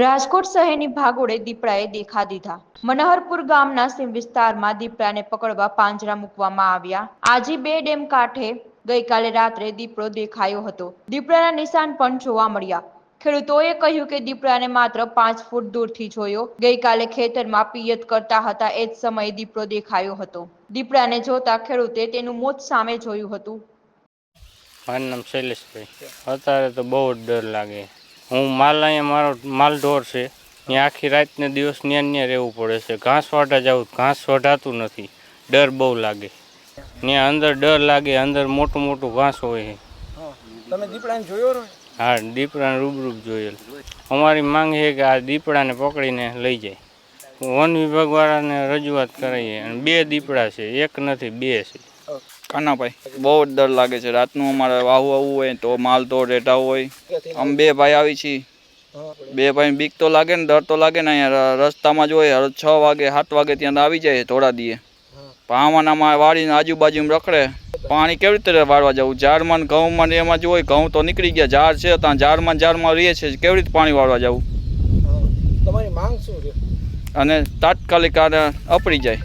રાજકોટ શહેરની ભાગોળે દીપડાએ દેખા દીધા. મનહરપુર ગામના સીમ વિસ્તારમાં દીપડાને પકડવા પાંજરા મૂકવામાં આવ્યા. આજી બે ડેમ કાંઠે ગઈકાલે રાત્રે દીપડો દેખાયો હતો. દીપડાના નિશાન પણ જોવા મળ્યા. ખેડૂતોએ કહ્યું કે દીપડાને માત્ર પાંચ ફૂટ દૂરથી જોયો. ગઈકાલે ખેતરમાં પિયત કરતા હતા એ જ સમયે દીપડો દેખાયો હતો. દીપડાને જોતા ખેડૂતે તેનું મોત સામે જોયું હતું. મારું નામ શૈલેષભાઈ. અત્યારે તો બહુ જ ડર લાગે. હું માલ અહીંયા મારો માલ ઢોર છે. ત્યાં આખી રાતને દિવસ ન્યા ન્યા રહેવું પડે છે. ઘાસ વાટા જાઉં ઘાસ વઢાતું નથી. ડર બહુ લાગે. ત્યાં અંદર ડર લાગે અંદર મોટું મોટું ઘાસ હોય છે. હા. તમે દીપડાને જોયો રો હા દીપડાને રૂબરૂપ જોયેલ. અમારી માંગ છે કે આ દીપડાને પકડીને લઈ જાય. વન વિભાગવાળાને રજૂઆત કરાઈએ. અને બે દીપડા છે. એક નથી બે છે. કાનાભાઈ બહુ જ ડર લાગે છે. રાતનું અમારે વાહુ આવવું હોય તો માલ તો રેટા હોય. અમે બે ભાઈ આવી છીએ. બે ભાઈ બીક તો લાગે ને ડર તો લાગે ને. અહીંયા રસ્તામાં જ હોય. છ વાગે સાત વાગે ત્યાં આવી જાય થોડા દીએ. પાવાનામાં વાળીને આજુબાજુમાં રખડે. પાણી કેવી રીતે વાળવા જવું? ઝાડમાં ઘઉંમાં એમાં જ હોય. ઘઉં તો નીકળી ગયા. ઝાડ છે ત્યાં. ઝાડમાં ઝાડમાં રહીએ છે. કેવી રીતે પાણી વાળવા જવું? તમારી માંગ શું છે? અને તાત્કાલિક આને અપડી જાય.